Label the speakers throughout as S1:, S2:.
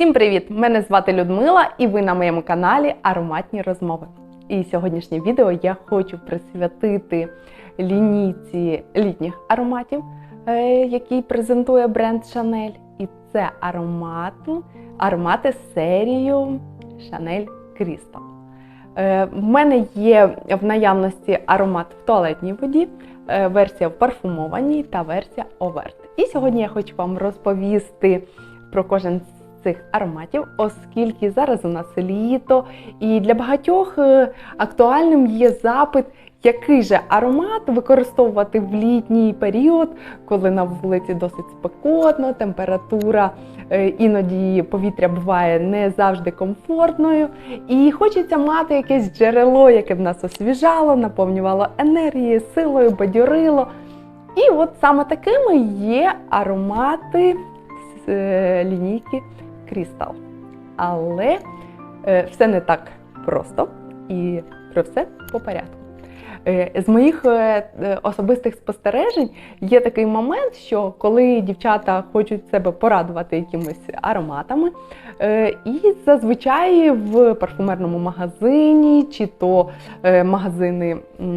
S1: Всім привіт! Мене звати Людмила, і ви на моєму каналі Ароматні розмови. І сьогоднішнє відео я хочу присвятити лінійці літніх ароматів, е, який презентує бренд Chanel. І це аромат, аромати з серією Chanel Crystal. Е, В мене є в наявності аромат в туалетній воді, е, версія в парфумованій та версія оверт. І сьогодні я хочу вам розповісти про кожен цих ароматів, оскільки зараз у нас літо, і для багатьох е, актуальним є запит, який же аромат використовувати в літній період, коли на вулиці досить спекотно, температура е, іноді повітря буває не завжди комфортною. І хочеться мати якесь джерело, яке б нас освіжало, наповнювало енергією, силою, бадьорило. І от саме такими є аромати з е, лінійки Crystal. Але е, все не так просто і про все по порядку. Е, З моїх е, особистих спостережень є такий момент, що коли дівчата хочуть себе порадувати якимись ароматами, і зазвичай в парфумерному магазині чи то магазини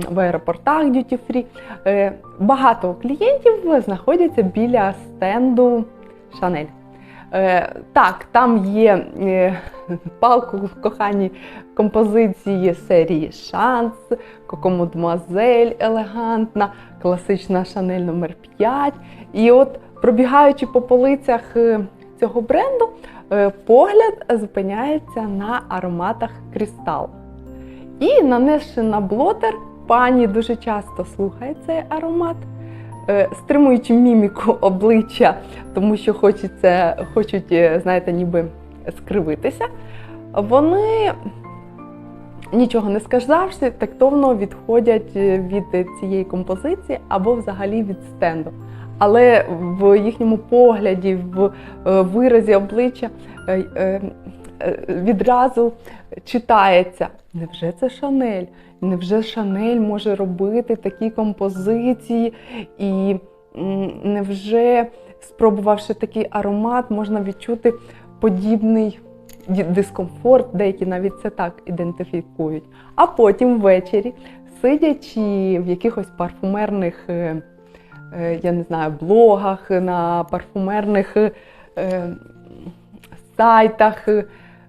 S1: в аеропортах duty free, багато клієнтів знаходяться біля стенду Chanel. Е, Так, там є е, палку кохані композиції серії Шанс, Кокомудмазель елегантна, класична Шанель номер 5 І от пробігаючи по полицях е, цього бренду, погляд зупиняється на ароматах Крістал. І нанесши на блотер, пані дуже часто слухає цей аромат, стримуючи міміку обличчя, тому що хочеться, хочуть, е, знаєте, ніби скривитися, вони, нічого не сказавши, тактовно відходять е, від цієї композиції або взагалі від стенду. Але в їхньому погляді, в е, виразі обличчя е, е, е, відразу читається: невже це Шанель? Невже Шанель може робити такі композиції? І невже, спробувавши такий аромат, можна відчути подібний дискомфорт, деякі навіть це так ідентифікують. А потім ввечері, сидячи в якихось парфумерних, е, е, я не знаю, блогах, на парфумерних е, сайтах, е,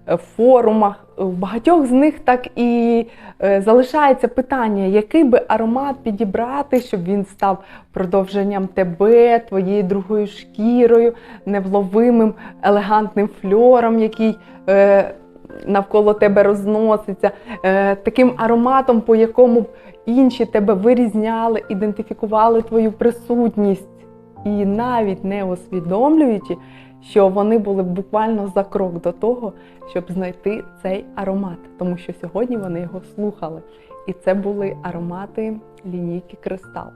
S1: форумах, в багатьох з них так і е, залишається питання, який би аромат підібрати, щоб він став продовженням тебе, твоєю другою шкірою, невловимим, елегантним фльором, який е, навколо тебе розноситься, е, таким ароматом, по якому б інші тебе вирізняли, ідентифікували твою присутність. І навіть не усвідомлюючи, що вони були буквально за крок до того, щоб знайти цей аромат, тому що сьогодні вони його слухали. І це були аромати лінійки Кристал.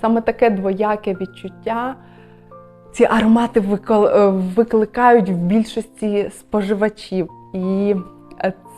S1: Саме таке двояке відчуття ці аромати е, викликають в більшості споживачів. І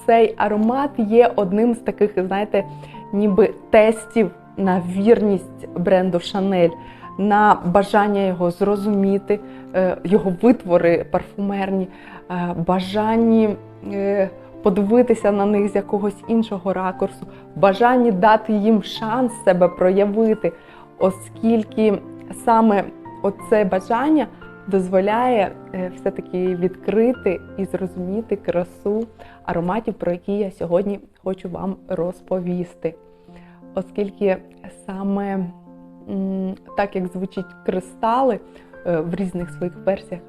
S1: цей аромат є одним з таких, знаєте, ніби тестів на вірність бренду Chanel, на бажання його зрозуміти, е, його витвори парфумерні, е, бажанні е, подивитися на них з якогось іншого ракурсу, бажанні дати їм шанс себе проявити, оскільки саме оце бажання дозволяє все-таки відкрити і зрозуміти красу ароматів, про які я сьогодні хочу вам розповісти. Оскільки саме так як звучить кристали е, в різних своїх версіях,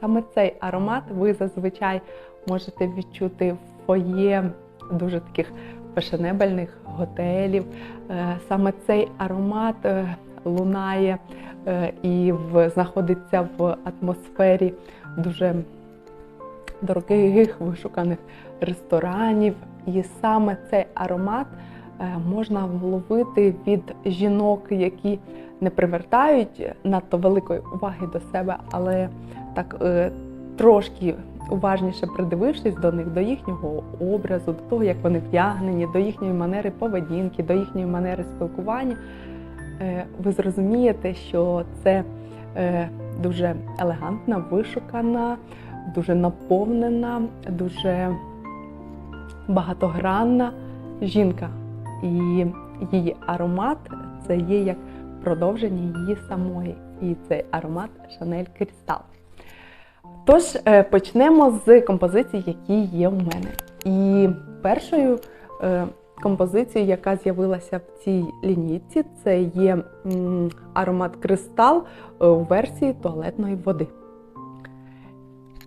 S1: саме цей аромат ви зазвичай можете відчути в фоє дуже таких фешенебельних готелів. Е, Саме цей аромат е, лунає і знаходиться в атмосфері дуже дорогих вишуканих ресторанів. І саме цей аромат можна вловити від жінок, які не привертають надто великої уваги до себе, але так е, трошки уважніше придивившись до них, до їхнього образу, до того, як вони вдягнені, до їхньої манери поведінки, до їхньої манери спілкування, е, ви зрозумієте, що це е, дуже елегантна, вишукана, дуже наповнена, дуже багатогранна жінка. І її аромат це є як продовження її самої. І цей аромат Шанель Крістал. Тож е, почнемо з композицій, які є у мене. І першою е, композицією, яка з'явилася в цій лінійці, це є аромат Кристал е, у версії туалетної води.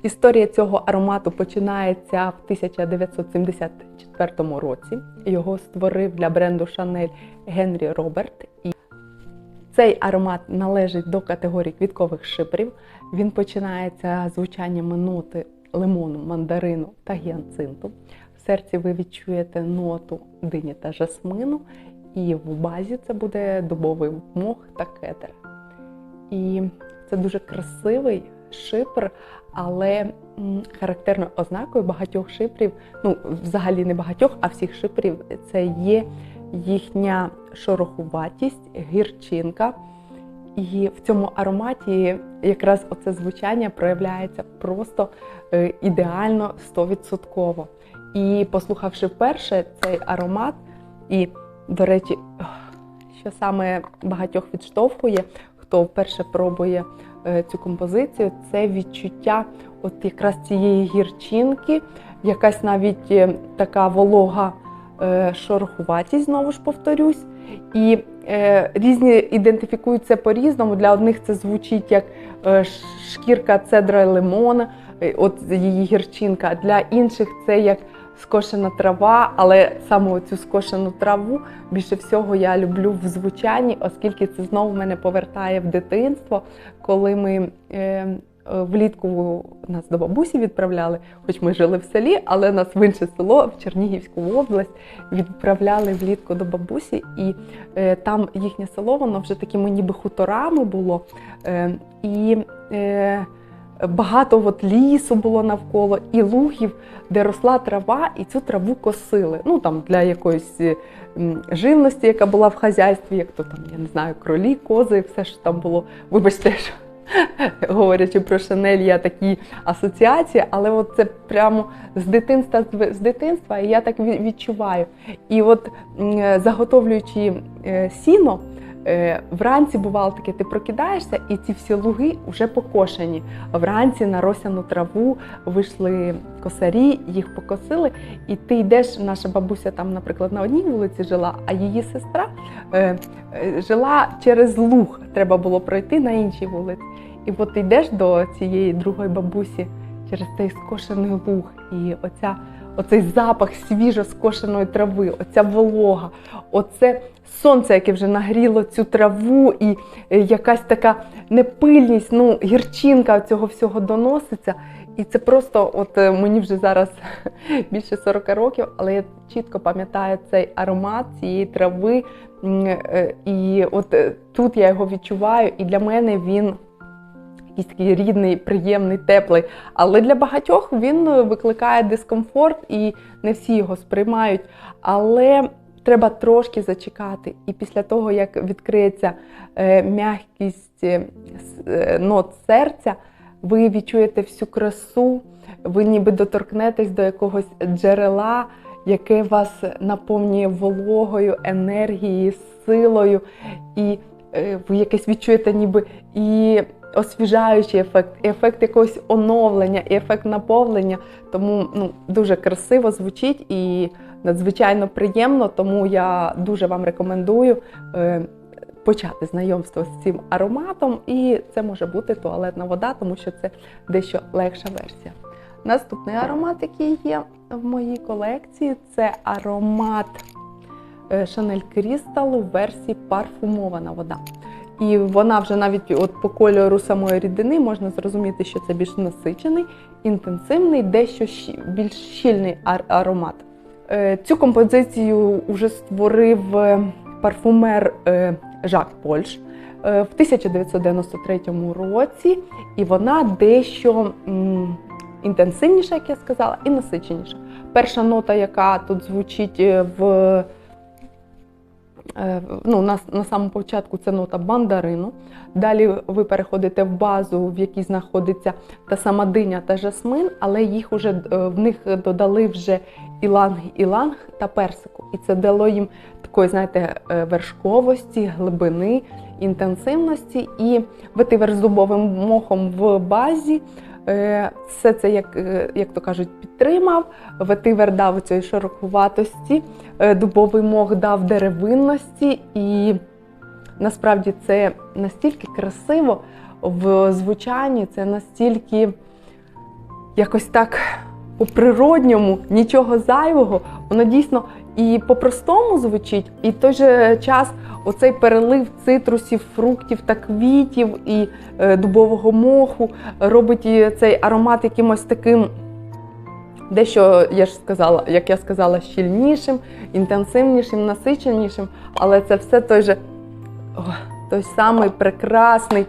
S1: Історія цього аромату починається в 1974 році. Його створив для бренду Chanel Генрі Роберт. І цей аромат належить до категорії квіткових шипрів. Він починається звучаннями ноти лимону, мандарину та гіанцинту. В серці ви відчуєте ноту дині та жасмину, і в базі це буде дубовий мох та кетер. І це дуже красивий шипр, але характерною ознакою багатьох шипрів, ну взагалі не багатьох, а всіх шипрів, це є їхня шорохуватість, гірчинка. І в цьому ароматі якраз оце звучання проявляється просто е, ідеально 100%. І послухавши вперше цей аромат, і, до речі, що саме багатьох відштовхує, хто вперше пробує цю композицію, це відчуття от якраз цієї гірчинки, якась навіть е, така волога е, шорохуватість, знову ж повторюсь. І е, різні ідентифікують це по-різному. Для одних це звучить як е, шкірка цедра лимона, е, от її гірчинка. Для інших це як скошена трава, але саме цю скошену траву більше всього я люблю в звучанні, оскільки це знову мене повертає в дитинство, коли ми. Е, Влітку нас до бабусі відправляли, хоч ми жили в селі, але нас в інше село, в Чернігівську область, відправляли влітку до бабусі, і е, там їхнє село, воно вже такими ніби хуторами було. Е, і е, багато от лісу було навколо, і лугів, де росла трава, і цю траву косили. Ну там для якоїсь е, живності, яка була в хазяйстві, як то там, я не знаю, кролі, кози, все що там було. Вибачте, що говорячи про Шанель, я такі асоціації, але от це прямо з дитинства з дитинства, і я так відчуваю. І от заготовлюючи е, сіно, е, вранці бувало таке, ти прокидаєшся, і ці всі луги вже покошені. Вранці на росяну траву вийшли косарі, їх покосили, і ти йдеш. Наша бабуся там, наприклад, на одній вулиці жила, а її сестра е, е, жила через луг. Треба було пройти на іншій вулиці. І от ти йдеш до цієї другої бабусі через цей скошений луг, і оця, оцей запах свіжо скошеної трави, оця волога, оце сонце, яке вже нагріло цю траву, і е, якась така непильність, ну, гірчинка цього всього доноситься. І це просто, от е, мені вже зараз більше 40 років, але я чітко пам'ятаю цей аромат цієї трави. Е, І от тут я його відчуваю, і для мене він якийсь такий рідний, приємний, теплий. Але для багатьох він е, викликає дискомфорт і не всі його сприймають. Але треба трошки зачекати. І після того, як відкриється е, м'якість е, нот серця, ви відчуєте всю красу, ви ніби доторкнетесь до якогось джерела, яке вас наповнює вологою, енергією, силою, і ви якесь відчуєте ніби і освіжаючий ефект, і ефект якогось оновлення, і ефект наповнення. Тому ну, дуже красиво звучить і надзвичайно приємно. Тому я дуже вам рекомендую. Е, Почати знайомство з цим ароматом, і це може бути туалетна вода, тому що це дещо легша версія. Наступний аромат, який є в моїй колекції, це аромат Chanel Crystal у версії парфумована вода. І вона вже навіть от по кольору самої рідини можна зрозуміти, що це більш насичений, інтенсивний, дещо більш щільний ар- аромат. Е, Цю композицію вже створив е, парфумер е, Жак Польш в 1993 році, і вона дещо інтенсивніша, як я сказала, і насиченіша. Перша нота, яка тут звучить в ну, на, на самому початку це нота мандарину. Далі ви переходите в базу, в якій знаходиться та сама диня та жасмин, але їх уже е, в них додали вже іланг, іланг та персику. І це дало їм такої, знаєте, е, вершковості, глибини, інтенсивності. І ветивер з дубовим мохом в базі. Е, Все це, як, е, як то кажуть, підтримав. Ветивер дав цієї широкуватості, е, дубовий мох дав деревинності, і насправді це настільки красиво в звучанні, це настільки якось так по-природньому, нічого зайвого, воно дійсно і по-простому звучить, і в той же час оцей перелив цитрусів, фруктів та квітів і е, дубового моху робить цей аромат якимось таким. Дещо я ж сказала, як я сказала, щільнішим, інтенсивнішим, насиченішим, але це все той же о, той самий прекрасний е,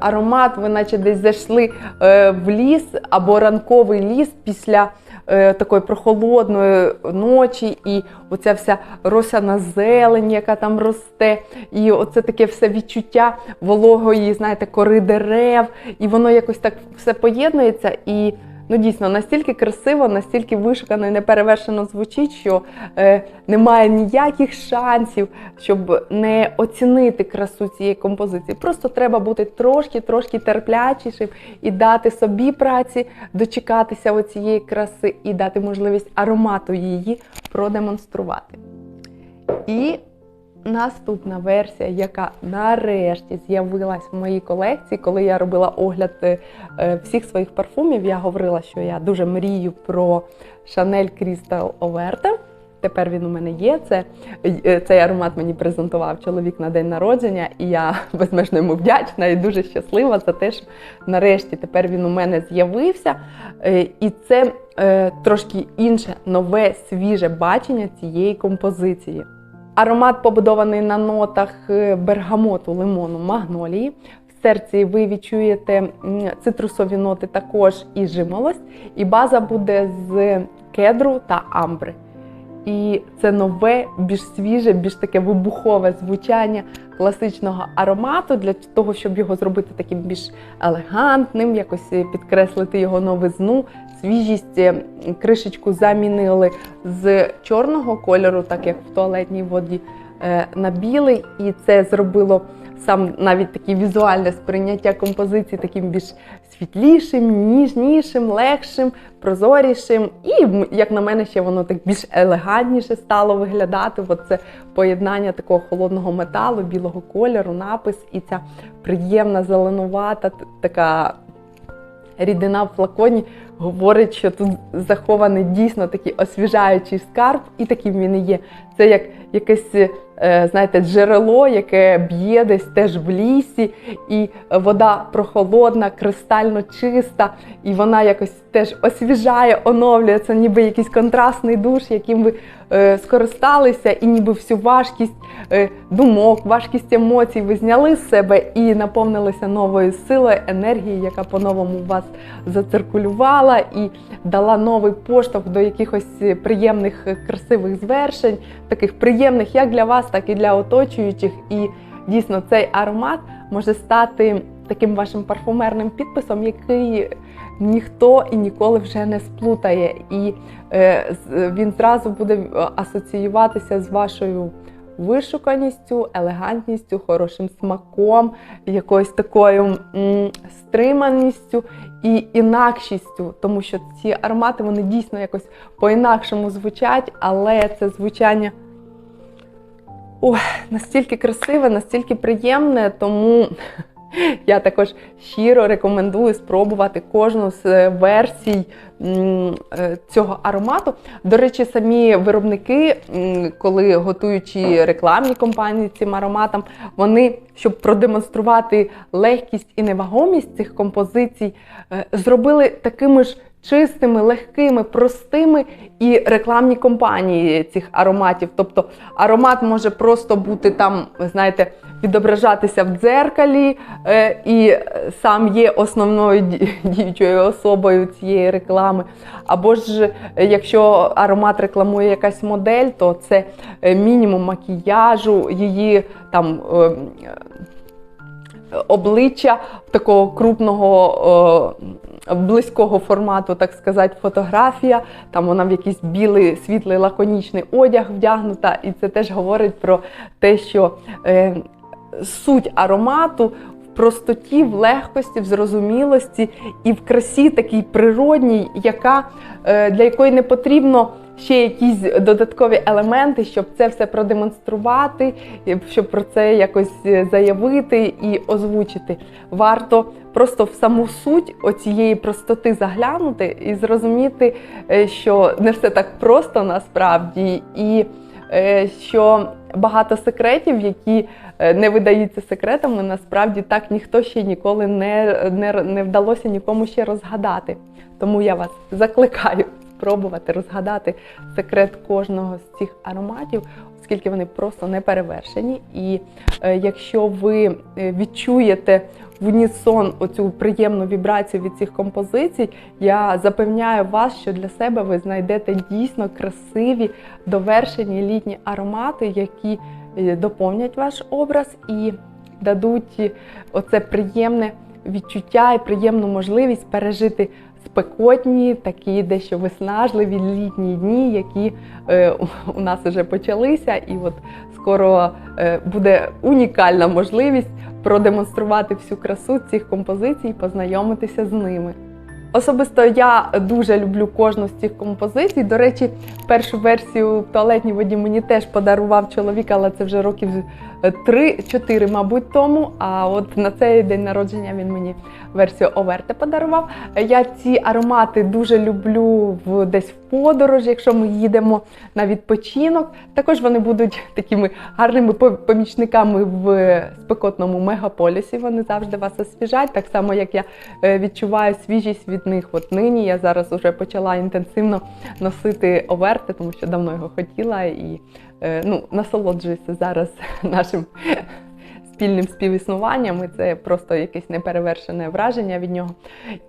S1: аромат. Ви наче десь зайшли е, в ліс або ранковий ліс після е, такої прохолодної ночі, і оця вся росяна зелень, яка там росте, і оце таке все відчуття вологої, знаєте, кори дерев, і воно якось так все поєднується. і Ну, дійсно, настільки красиво, настільки вишукано і неперевершено звучить, що е, немає ніяких шансів, щоб не оцінити красу цієї композиції. Просто треба бути трошки-трошки терплячішим і дати собі праці, дочекатися оцієї краси і дати можливість аромату її продемонструвати. І наступна версія, яка нарешті з'явилась в моїй колекції, коли я робила огляд е, всіх своїх парфумів, я говорила, що я дуже мрію про Chanel Crystal Overte. Тепер він у мене є. Це, е, Цей аромат мені презентував чоловік на день народження, і я безмежно йому вдячна і дуже щаслива за те, що нарешті тепер він у мене з'явився. Е, І це трошки інше, нове, свіже бачення цієї композиції. Аромат побудований на нотах е, бергамоту, лимону, магнолії. В серці ви відчуєте цитрусові ноти також і жимолость. І база буде з кедру та амбри. І це нове, більш свіже, більш таке вибухове звучання класичного аромату для того, щоб його зробити таким більш елегантним, якось підкреслити його новизну, свіжість. Е, Кришечку замінили з чорного кольору, так як в туалетній воді, е, на білий, і це зробило сам навіть таке візуальне сприйняття композиції таким більш світлішим, ніжнішим, легшим, прозорішим. І, як на мене, ще воно так більш елегантніше стало виглядати. От це поєднання такого холодного металу, білого кольору, напис і ця приємна зеленувата, така рідина в флаконі говорить, що тут захований дійсно такий освіжаючий скарб, і таким він і є. Це як якесь, е, знаєте, джерело, яке б'є десь теж в лісі, і вода прохолодна, кристально чиста, і вона якось теж освіжає, оновлює. Це ніби якийсь контрастний душ, яким ви е, скористалися, і ніби всю важкість е, думок, важкість емоцій ви зняли з себе і наповнилися новою силою, енергією, яка по-новому вас зациркулювала і дала новий поштовх до якихось приємних, красивих звершень, таких приємних як для вас, так і для оточуючих. І дійсно цей аромат може стати таким вашим парфумерним підписом, який ніхто і ніколи вже не сплутає. І е, він зразу буде е, асоціюватися з вашою вишуканістю, елегантністю, хорошим смаком, якоюсь такою м, стриманістю і інакшістю, тому що ці аромати вони дійсно якось по-інакшому звучать, але це звучання ой, настільки красиве, настільки приємне, тому я також щиро рекомендую спробувати кожну з е, версій е, цього аромату. До речі, самі виробники, коли готуючи рекламні компанії цим ароматам, вони, щоб продемонструвати легкість і невагомість цих композицій, е, зробили такими ж чистими, легкими, простими і рекламні компанії цих ароматів. Тобто аромат може просто бути там, знаєте, відображатися в дзеркалі, е, і сам є основною діючою особою цієї реклами. Або ж якщо аромат рекламує якась модель, то це е, мінімум макіяжу, її там. е, обличчя такого крупного, близького формату, так сказати, фотографія. Там вона в якийсь білий, світлий, лаконічний одяг вдягнута, і це теж говорить про те, що е, суть аромату. в Простоті, в легкості, в зрозумілості і в красі такій природній, яка, е, для якої не потрібно ще якісь додаткові елементи, щоб це все продемонструвати, щоб про це якось е, заявити і озвучити. Варто просто в саму суть оцієї простоти заглянути і зрозуміти, е, що не все так просто насправді, і е, що багато секретів, які не видаються секретами, насправді так ніхто ще ніколи не, не, не вдалося нікому ще розгадати. Тому я вас закликаю спробувати розгадати секрет кожного з цих ароматів, оскільки вони просто не перевершені. І е, якщо ви е, відчуєте в унісон оцю приємну вібрацію від цих композицій, я запевняю вас, що для себе ви знайдете дійсно красиві довершені літні аромати, які е, доповнять ваш образ і дадуть оце приємне відчуття і приємну можливість пережити спекотні, такі дещо виснажливі літні дні, які е, у- нас вже почалися, і от скоро е, буде унікальна можливість продемонструвати всю красу цих композицій, і познайомитися з ними. Особисто я дуже люблю кожну з цих композицій. До речі, першу версію в туалетній воді мені теж подарував чоловік, але це вже років 3-4, мабуть, тому. А от на цей день народження він мені версію Оверте подарував. Я ці аромати дуже люблю в десь в подорож, якщо ми їдемо на відпочинок. Також вони будуть такими гарними по- помічниками в спекотному мегаполісі. Вони завжди вас освіжать, так само як я е, відчуваю свіжість від них. От нині я зараз вже почала інтенсивно носити оверти, тому що давно його хотіла і е, ну, насолоджуюся зараз нашим спільним співіснуванням. І це просто якесь неперевершене враження від нього.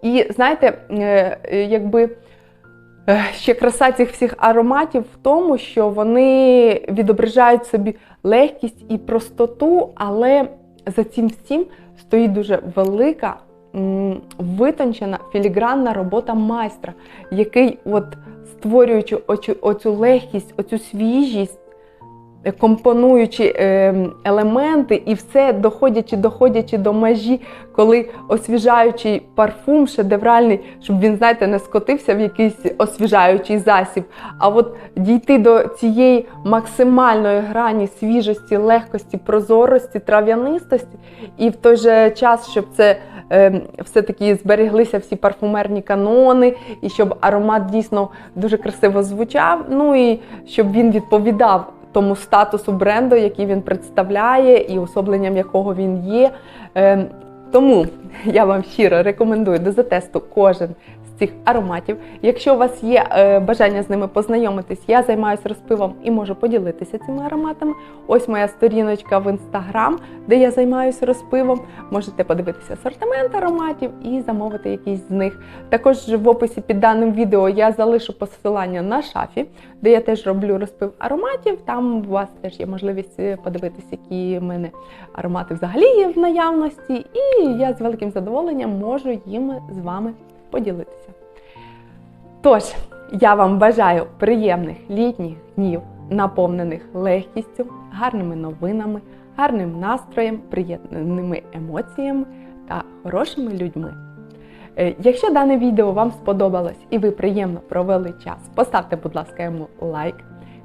S1: І знаєте, е, е, якби. Е, Ще краса цих всіх ароматів в тому, що вони відображають собі легкість і простоту, але за цим всім стоїть дуже велика, витончена філігранна робота майстра, який, от створюючи оцю, оцю легкість, оцю свіжість, е, компонуючи е, елементи, і все доходячи, доходячи до межі, коли освіжаючий парфум шедевральний, щоб він, знаєте, не скотився в якийсь освіжаючий засіб, а от дійти до цієї максимальної грані свіжості, легкості, прозорості, трав'янистості, і в той же час, щоб це е, все-таки збереглися всі парфумерні канони, і щоб аромат дійсно дуже красиво звучав, ну і щоб він відповідав тому статусу бренду, який він представляє, і особленням якого він є. Е, тому я вам щиро рекомендую до затесту кожен цих ароматів. Якщо у вас є е, бажання з ними познайомитись, я займаюся розпивом і можу поділитися цими ароматами. Ось моя сторіночка в інстаграм, де я займаюся розпивом. Можете подивитися асортимент ароматів і замовити якийсь з них. Також в описі під даним відео я залишу посилання на шафі, де я теж роблю розпив ароматів. Там у вас теж є можливість е, подивитися, які в мене аромати взагалі є в наявності, і я з великим задоволенням можу їми з вами поділитися. Тож, я вам бажаю приємних літніх днів, наповнених легкістю, гарними новинами, гарним настроєм, приємними емоціями та хорошими людьми. Е, Якщо дане відео вам сподобалось і ви приємно провели час, поставте, будь ласка, йому лайк.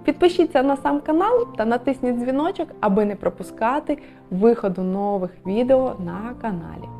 S1: Підпишіться на сам канал та натисніть дзвіночок, аби не пропускати виходу нових відео на каналі.